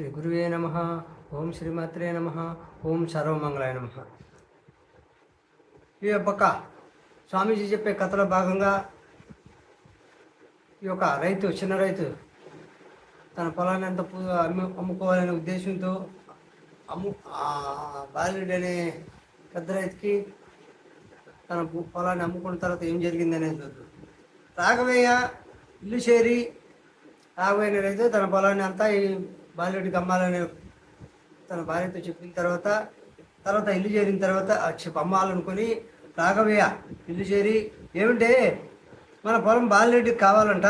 శ్రీ గురువే నమ. ఓం శ్రీమాత్రే నమ. ఓం సర్వమంగళాయ నమ. ఈ పక్క స్వామీజీ చెప్పే కథలో భాగంగా ఈ యొక్క రైతు చిన్న రైతు తన పొలాన్ని అంత అమ్ము అమ్ముకోవాలనే ఉద్దేశంతో అమ్ము బాలుడు అనే పెద్ద రైతుకి తన పొలాన్ని అమ్ముకున్న తర్వాత ఏం జరిగింది అనేది చూద్దాం. రాఘవయ్య ఇల్లు చేరి రాఘవయ్య రైతు తన పొలాన్ని అంతా బాలుడి గమ్మాలని తన భార్యతో చెప్పిన తర్వాత తర్వాత ఇల్లు చేరిన తర్వాత ఆ అమ్మాలనుకొని రాఘవయ్య ఇల్లు చేరి ఏమిటే మన పొలం బాలరెడ్డికి కావాలంట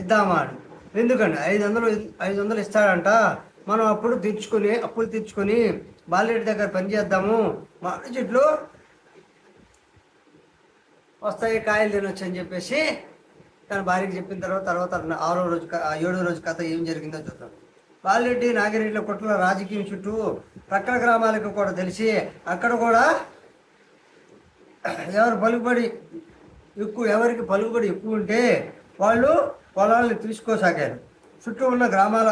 ఇద్దామాడు ఎందుకండి? ఐదు వందలు ఐదు వందలు ఇస్తాడంట. మనం అప్పుడు తెచ్చుకొని అప్పులు తెచ్చుకొని బాలరెడ్డి దగ్గర పని చేద్దాము. మామిడి చెట్లు వస్తాయి కాయలు తినొచ్చు అని చెప్పేసి తన భార్యకి చెప్పిన తర్వాత తర్వాత ఆరో రోజు ఆ ఏడో రోజు కథ ఏం జరిగిందో చూద్దాం. బాలరెడ్డి నాగిరెడ్డిల కుట్ల రాజకీయం చుట్టూ ప్రక్కల గ్రామాలకు కూడా తెలిసి అక్కడ కూడా ఎవరు పలుకుబడి ఎక్కువ ఎవరికి పలుకుబడి ఎక్కువ ఉంటే వాళ్ళు పొలాల్ని తీసుకోసాగారు. చుట్టూ ఉన్న గ్రామాల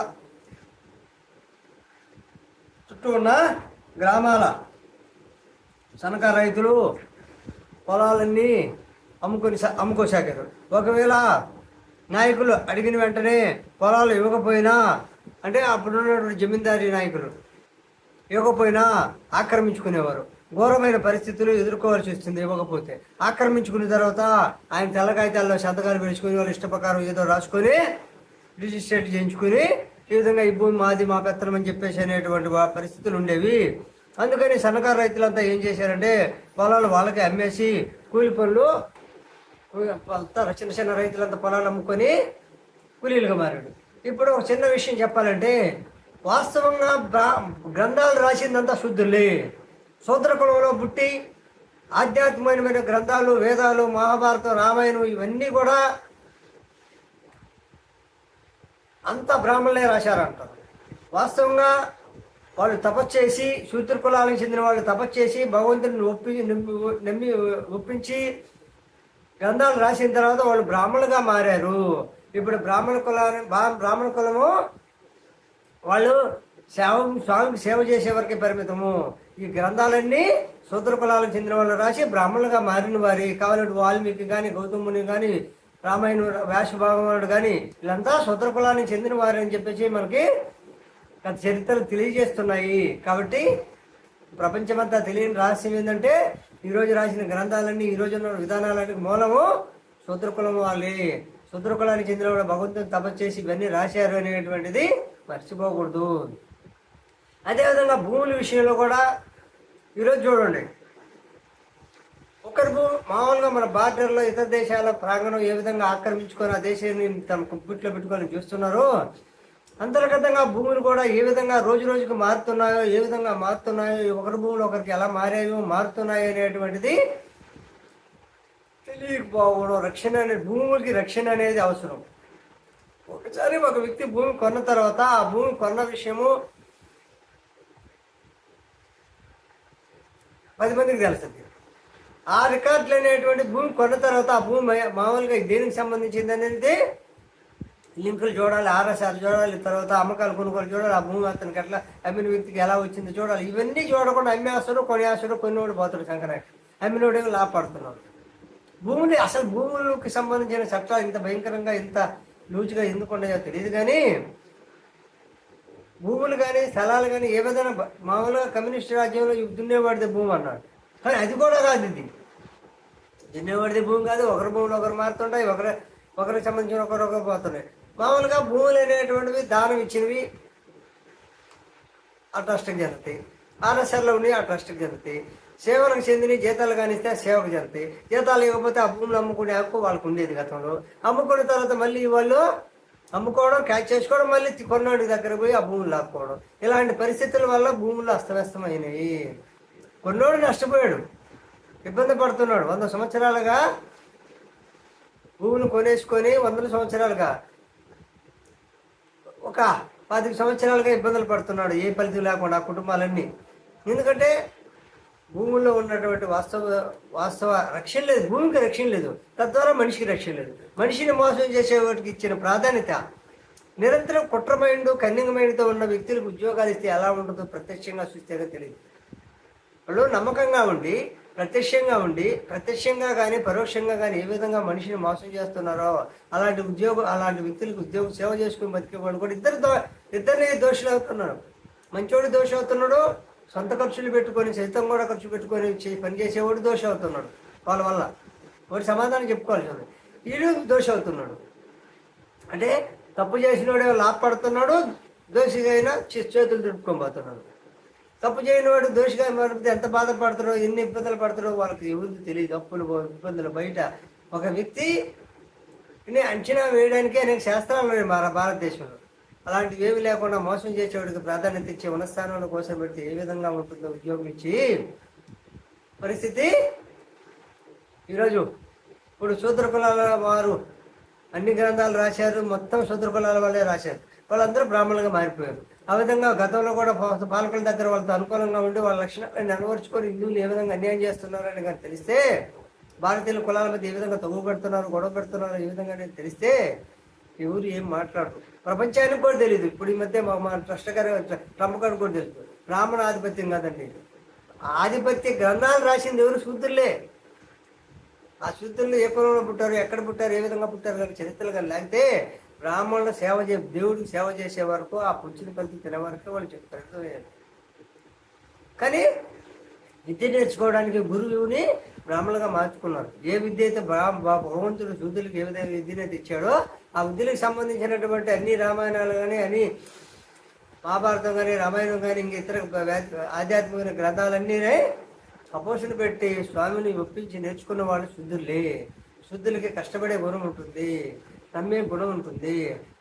చుట్టూ ఉన్న గ్రామాల సనక రైతులు పొలాలన్నీ అమ్ముకొని సా- అమ్ముకోసాగారు. ఒకవేళ నాయకులు అడిగిన వెంటనే పొలాలు ఇవ్వకపోయినా అంటే అప్పుడున్నటువంటి జమీందారీ నాయకులు. ఇవ్వకపోయినా ఆక్రమించుకునేవారు. ఘోరమైన పరిస్థితులు ఎదుర్కోవాల్సి వస్తుంది ఇవ్వకపోతే. ఆక్రమించుకున్న తర్వాత ఆయన తెల్ల కాగితాల్లో సంతకాలు పెంచుకొని వాళ్ళు ఇష్టప్రకారం ఏదో రాసుకొని రిజిస్ట్రేట్ చేయించుకుని ఈ విధంగా ఈ భూమి మాది మా పెత్తనం అని చెప్పేసి అనేటువంటి పరిస్థితులు ఉండేవి. అందుకని సన్నకారు రైతులంతా ఏం చేశారంటే పొలాలు వాళ్ళకి అమ్మేసి కూలి పనులు చిన్న చిన్న రైతులంతా పొలాలు అమ్ముకొని కూలీలుగా మారాడు ఇప్పుడు ఒక చిన్న విషయం చెప్పాలంటే వాస్తవంగా బ్రా- గ్రంథాలు రాసిందంతా శుద్ధులే. శూద్ర కులంలో పుట్టి ఆధ్యాత్మికమైన గ్రంథాలు వేదాలు మహాభారతం రామాయణం ఇవన్నీ కూడా అంతా బ్రాహ్మణులే రాశారంటారు వాస్తవంగా వాళ్ళు తపస్సు చేసి శూద్ర కులాలకు చెందిన వాళ్ళు తపస్సు చేసి భగవంతుని ఒప్పి నమ్మి నమ్మి ఒప్పించి గ్రంథాలు రాసిన తర్వాత వాళ్ళు బ్రాహ్మణులుగా మారారు. ఇప్పుడు బ్రాహ్మణ కులాన్ని బ్రాహ్మణ కులము వాళ్ళు సేవ స్వామికి సేవ చేసే వరకే పరిమితము. ఈ గ్రంథాలన్నీ శూద్ర కులాలకు చెందిన వాళ్ళు రాసి బ్రాహ్మణులుగా మారిన వారి కావాలంటే వాల్మీకి కానీ గౌతముని కానీ రామాయణ వ్యాసభాగవాడు కానీ వీళ్ళంతా శూద్ర కులానికి చెందిన వారు అని చెప్పేసి మనకి గత చరిత్రలు తెలియజేస్తున్నాయి. కాబట్టి ప్రపంచమంతా తెలియని రహస్యం ఏంటంటే ఈరోజు రాసిన గ్రంథాలన్నీ ఈ రోజు ఉన్న విధానాలన్నీ మూలము శూద్రకులం వాళ్ళే. శుద్రకులానికి చెందిన వాళ్ళు భగవంతుని తపస్సు చేసి ఇవన్నీ రాశారు అనేటువంటిది మర్చిపోకూడదు. అదేవిధంగా భూముల విషయంలో కూడా ఈరోజు చూడండి. ఒకరి భూమి మామూలుగా మన బార్డర్లో ఇతర దేశాల ప్రాంగణం ఏ విధంగా ఆక్రమించుకొని ఆ దేశాన్ని తమ కుప్పిట్లో పెట్టుకొని చూస్తున్నారో అంతర్గతంగా భూములు కూడా ఏ విధంగా రోజు రోజుకు మారుతున్నాయో ఏ విధంగా మారుతున్నాయో ఒకరి భూములు ఒకరికి ఎలా మారాయో మారుతున్నాయో అనేటువంటిది తెలియకపోవడం రక్షణ అనే భూములకి రక్షణ అనేది అవసరం. ఒకసారి ఒక వ్యక్తి భూమి కొన్న తర్వాత ఆ భూమి కొన్న విషయము పది మందికి తెలుస్తుంది. ఆ రికార్డులు అనేటువంటి భూమి కొన్న తర్వాత ఆ భూమి మామూలుగా దేనికి సంబంధించింది అనేది లింకులు చూడాలి ఆర్ఎస్ఆర్ చూడాలి తర్వాత అమ్మకాలు కొనుగోలు చూడాలి ఆ భూమి అతనికి ఎట్లా అమ్మిన వ్యక్తికి ఎలా వచ్చిందో చూడాలి. ఇవన్నీ చూడకుండా అమ్మేస్తాడు కొన్ని కొన్నోడు పోతాడు సంక్రాంతి అమ్మినోడేమో లాభపడుతున్నాడు? భూములు అసలు భూములకు సంబంధించిన చట్టాలు ఇంత భయంకరంగా ఇంత లూజుగా ఎందుకు ఉన్నాయో తెలియదు కానీ భూములు కానీ స్థలాలు కానీ ఏ విధంగా మామూలుగా కమ్యూనిస్ట్ రాజ్యంలో ఇవి భూమి అన్నాడు. కానీ అది కూడా కాదు ఇది. దున్నేవాడిదే భూమి కాదు ఒకరి భూములు ఒకరు మారుతుంటాయి ఒకరి ఒకరికి సంబంధించిన ఒకరు ఒకరు పోతున్నాయి. మామూలుగా భూములు అనేటువంటివి దానం ఇచ్చినవి ఆ ట్రస్ట్కి జరుగుతాయి. ఆర్ఎస్ఆర్లో ఉన్నాయి ఆ ట్రస్ట్కి జరుగుతాయి. సేవలకు చెందిన జీతాలు కానిస్తే సేవకు జరుగుతాయి జీతాలు ఇవ్వకపోతే ఆ భూములు అమ్ముకునే హక్కు వాళ్ళకు ఉండేది గతంలో. అమ్ముకున్న తర్వాత మళ్ళీ వాళ్ళు అమ్ముకోవడం క్యాచ్ చేసుకోవడం మళ్ళీ కొన్నాడు కొన్నోడి దగ్గర పోయి ఆ భూములు లాక్కోవడం. ఇలాంటి పరిస్థితుల వల్ల భూములు అస్తవ్యస్తమైనవి. కొన్నోడు నష్టపోయాడు. ఇబ్బంది పడుతున్నాడు. వంద సంవత్సరాలుగా భూములు కొనేసుకొని వందల సంవత్సరాలుగా ఒక పాతిక సంవత్సరాలుగా ఇబ్బందులు పడుతున్నాడు. ఏ ఫలితం లేకుండా ఆ కుటుంబాలన్నీ. ఎందుకంటే భూముల్లో ఉన్నటువంటి వాస్తవ వాస్తవ రక్షణ లేదు. భూమికి రక్షణ లేదు. తద్వారా మనిషికి రక్షణ లేదు. మనిషిని మోసం చేసే వాటికి ఇచ్చిన ప్రాధాన్యత నిరంతరం కుట్ర మైండ్ కన్నింగ్ మైండ్తో ఉన్న వ్యక్తులకు ఉద్యోగాలు ఇస్తే ఎలా ఉంటుందో ప్రత్యక్షంగా చూస్తేనే తెలియదు. వాళ్ళు నమ్మకంగా ఉండి ప్రత్యక్షంగా ఉండి ప్రత్యక్షంగా కానీ పరోక్షంగా కానీ ఏ విధంగా మనిషిని మోసం చేస్తున్నారో అలాంటి ఉద్యోగం అలాంటి వ్యక్తులకు ఉద్యోగం సేవ చేసుకుని బతికేవాడు కూడా ఇద్దరు దో ఇద్దరిని దోషులు అవుతున్నారు. మంచోడు దోషం అవుతున్నాడు సొంత ఖర్చులు పెట్టుకొని సైతం కూడా ఖర్చు పెట్టుకొని పనిచేసేవాడు పని చేసేవాడు దోషం అవుతున్నాడు వాళ్ళ వల్ల. వాడు సమాధానం చెప్పుకోవాల్సి ఉంది వీడు దోషం అవుతున్నాడు అంటే తప్పు చేసినవాడు లాభపడుతున్నాడు దోషిగా అయినా చేతులు దుడుపుకొని పోతున్నాడు. తప్పు చేయని వాడు దోషిగా మారితే ఎంత బాధపడతాడో ఎన్ని ఇబ్బందులు పడతాడో వాళ్ళకి ఎవరికి తెలియదు అప్పులు ఇబ్బందులు బయట. ఒక వ్యక్తి అంచనా వేయడానికి అనేక శాస్త్రాలు ఉన్నాయి మన భారతదేశంలో. అలాంటివి ఏమి లేకుండా మోసం చేసేవాడికి ప్రాధాన్యత ఇచ్చే ఉన్నస్థానంలో కోసం పెడితే ఏ విధంగా ఉంటుందో ఉద్యోగం ఇచ్చి పరిస్థితి? ఈరోజు ఇప్పుడు శూద్ర కులాల వారు అన్ని గ్రంథాలు రాశారు మొత్తం శూద్ర కులాల వాళ్ళే రాశారు. వాళ్ళందరూ బ్రాహ్మణులుగా మారిపోయారు. ఆ విధంగా గతంలో కూడా పాలకుల దగ్గర వాళ్ళతో అనుకూలంగా ఉండి వాళ్ళ లక్షణాలను నెరవేర్చుకొని హిందువులు ఏ విధంగా అన్యాయం చేస్తున్నారని కానీ తెలిస్తే భారతీయుల కులాల మధ్య ఏ విధంగా తగ్గు పెడుతున్నారు గొడవ పెడుతున్నారు ఏ విధంగా తెలిస్తే ఎవరు ఏం మాట్లాడరు. ప్రపంచానికి కూడా తెలియదు ఇప్పుడు ఈ మధ్య మా మా ట్రస్ట్ గారు ట్రంప్ గారు కూడా తెలుసు బ్రాహ్మణ ఆధిపత్యం కాదండి. ఆధిపత్య గ్రంథాలు రాసింది ఎవరు? శూద్రులే. ఆ శుద్ధులు ఏ కులంలో పుట్టారు ఎక్కడ పుట్టారు ఏ విధంగా పుట్టారు కానీ చరిత్రలు కానీ లేకపోతే బ్రాహ్మణుల సేవ చే దేవుడికి సేవ చేసే వరకు ఆ పుచ్చిని కలిసి తినే వరకు వాళ్ళు చెప్తారు. కానీ విద్య నేర్చుకోవడానికి గురువుని బ్రాహ్మణులుగా మార్చుకున్నారు. ఏ విద్య అయితే భగవంతుడు శూద్రులకు ఏ విధంగా విద్యనైతే ఇచ్చాడో ఆ విద్యలకు సంబంధించినటువంటి అన్ని రామాయణాలు కానీ అన్ని మహాభారతం కానీ రామాయణం కానీ ఇంక ఇతర ఆధ్యాత్మికమైన ఆధ్యాత్మిక గ్రంథాలన్నీ సపోషణ పెట్టి స్వామిని ఒప్పించి నేర్చుకున్న వాళ్ళు శుద్ధులే. శుద్ధులకి కష్టపడే గుణం ఉంటుంది. నమ్మే గుణం ఉంటుంది.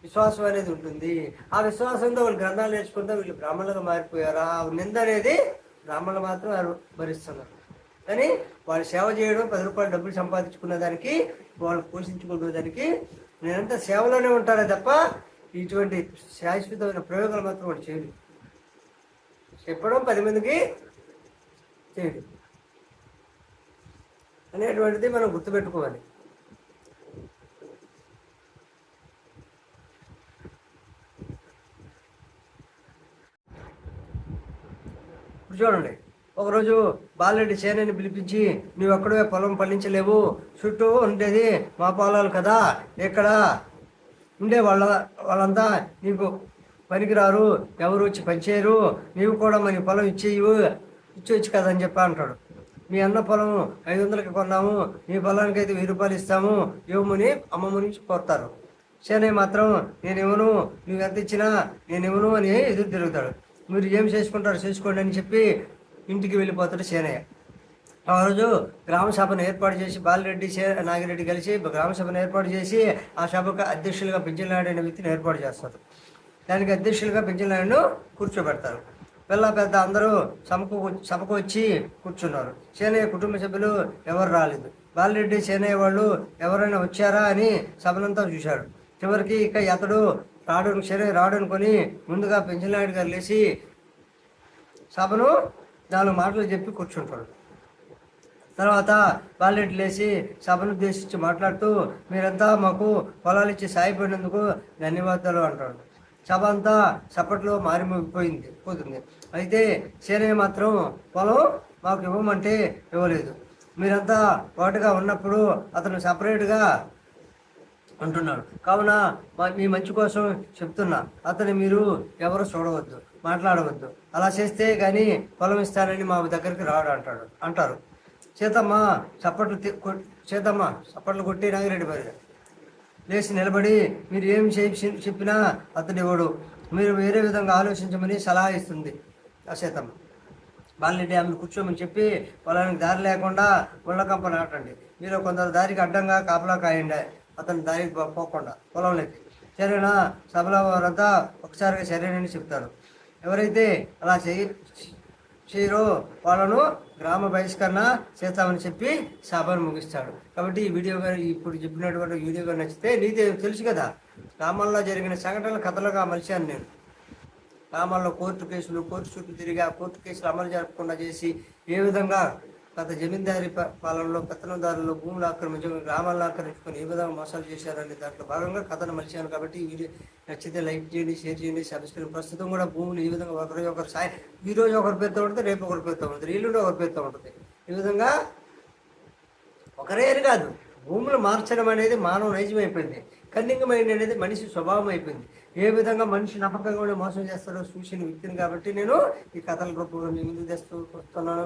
విశ్వాసం అనేది ఉంటుంది. ఆ విశ్వాసంతో వాళ్ళు గ్రంథాలు నేర్చుకుంటే వీళ్ళు బ్రాహ్మణులుగా మారిపోయారు? ఆ నింద అనేది బ్రాహ్మణులు మాత్రం భరిస్తున్నారు కానీ వాళ్ళు సేవ చేయడం పది రూపాయలు డబ్బులు సంపాదించుకున్న దానికి వాళ్ళు పోషించుకునే దానికి నేనంతా సేవలోనే ఉంటారే తప్ప ఇటువంటి శాశ్వతమైన ప్రయోగాలు మాత్రం వాడు చేయడు చెప్పడం పది మందికి చేయడు అనేటువంటిది మనం గుర్తుపెట్టుకోవాలి. ఇప్పుడు చూడండి. ఒకరోజు బాలరెడ్డి చేనని పిలిపించి నువ్వు ఎక్కడో పొలం పండించలేవు చుట్టూ ఉండేది మా పొలాలు కదా ఇక్కడ ఉండే వాళ్ళ వాళ్ళంతా నీకు పనికిరారు ఎవరు వచ్చి పనిచేయరు నీవు కూడా మరి పొలం ఇచ్చేయు ఇచ్చేయచ్చు కదా అని చెప్పి అంటాడు. మీ అన్న పొలం ఐదు వందలకి కొన్నాము నీ పొలానికి అయితే వెయ్యి రూపాయలు ఇస్తాము ఇవ్వమని అమ్మమ్మ నుంచి కోరుతారు. చేనయ్య మాత్రం నేను ఇవ్వను నువ్వు ఎంత ఇచ్చినా నేను ఇవ్వను అని ఎదురు తిరుగుతాడు. మీరు ఏం చేసుకుంటారు చేసుకోండి అని చెప్పి ఇంటికి వెళ్ళిపోతాడు సేనయ్య ఆ రోజు గ్రామ సభను ఏర్పాటు చేసి బాలిరెడ్డి నాగిరెడ్డి కలిసి గ్రామసభను ఏర్పాటు చేసి ఆ సభకు అధ్యక్షులుగా పెంచినాయుడు అనే వ్యక్తిని ఏర్పాటు చేస్తారు. దానికి అధ్యక్షులుగా పెంచినాయుడును కూర్చోబెడతారు. పిల్ల పెద్ద అందరూ సభకు సభకు వచ్చి కూర్చున్నారు. సేనయ్య కుటుంబ సభ్యులు ఎవరు రాలేదు. బాలిరెడ్డి సేనయ్య వాళ్ళు ఎవరైనా వచ్చారా అని సభనంతా చూశాడు చివరికి ఇక అతడు రాడు సేనయ్య రాడు అనుకొని ముందుగా పెంచినాయుడు గారు లేచి సభను నాలుగు మాటలు చెప్పి కూర్చుంటాడు తర్వాత వాళ్ళింటి లేచి సభను ఉద్దేశించి మాట్లాడుతూ మీరంతా మాకు పొలాలు ఇచ్చి సాయపడినందుకు ధన్యవాదాలు అంటాడు సభ అంతా చప్పట్లో మారిపోయింది పోతుంది. అయితే సేనయ్య మాత్రం పొలం మాకు ఇవ్వమంటే ఇవ్వలేదు. మీరంతా ఒకటిగా ఉన్నప్పుడు అతను సపరేట్గా అంటున్నాడు కావున మా- మీ మంచి కోసం చెప్తున్నా. అతని మీరు ఎవరు చూడవద్దు. మాట్లాడవద్దు. అలా చేస్తే కానీ పొలం ఇస్తానని మా దగ్గరికి రాడు అంటాడు. అంటారు. సీతమ్మ చప్పట్లు తి- చప్పట్లు కొట్టి నాగిరెడ్డి మరి లేచి నిలబడి మీరు ఏం చేయి చెప్పినా అతడు ఇవ్వడు మీరు వేరే విధంగా ఆలోచించమని సలహా ఇస్తుంది. ఆ సీతమ్మ బాలరెడ్డి ఆమెను కూర్చోమని చెప్పి పొలానికి దారి లేకుండా ముళ్ళకంప నాటండి. మీరు కొందరు దారికి అడ్డంగా కాపలా కాయండి. అతని దారికి పోకుండా పొలంలోకి. సరేనా? సభలో వారంతా ఒకసారిగా సరేనని చెప్తారు. ఎవరైతే అలా చేయరో వాళ్ళను గ్రామ బహిష్కరణ చేస్తామని చెప్పి సభను ముగిస్తాడు. కాబట్టి ఈ వీడియో ఇప్పుడు చెప్పినటువంటి వీడియో గారు నచ్చితే నీకు తెలుసు కదా. గ్రామాల్లో జరిగిన సంఘటనలు కథలుగా మలిచాను నేను. గ్రామాల్లో కోర్టు కేసులు కోర్టు చుట్టూ తిరిగి ఆ కోర్టు కేసులు అమలు జరపకుండా చేసి ఏ విధంగా గత జమీందారి ప- పాలనలో పెత్తనందారులు భూములు ఆక్రమించుకుని గ్రామాలను ఆక్రమించుకొని ఏ విధంగా మోసాలు చేశారని దాంట్లో భాగంగా కథను మలిచాను కాబట్టి వీడియో నచ్చితే లైక్ చేయండి షేర్ చేయండి సబ్స్క్రైబ్ ప్రస్తుతం కూడా భూములు ఈ విధంగా ఒకరి ఒకరు సాయి ఈ రోజు ఒకరి పేరుతో ఉంటుంది రేపు ఒకరి పేరుతో ఉంటుంది ఇల్లుండి ఒకరి పేరుతో ఉంటుంది. ఈ విధంగా ఒకరే కాదు భూములు మార్చడం అనేది మానవ నైజం అయిపోయింది కన్నింగ్ మైండ్ అనేది మనిషి స్వభావం అయిపోయింది ఏ విధంగా మనిషి నమ్మకంగా మోసం చేస్తాడో చూసిన వ్యక్తిని కాబట్టి నేను ఈ కథల రూపంలో మీ ముందు తెస్తూ వస్తున్నాను.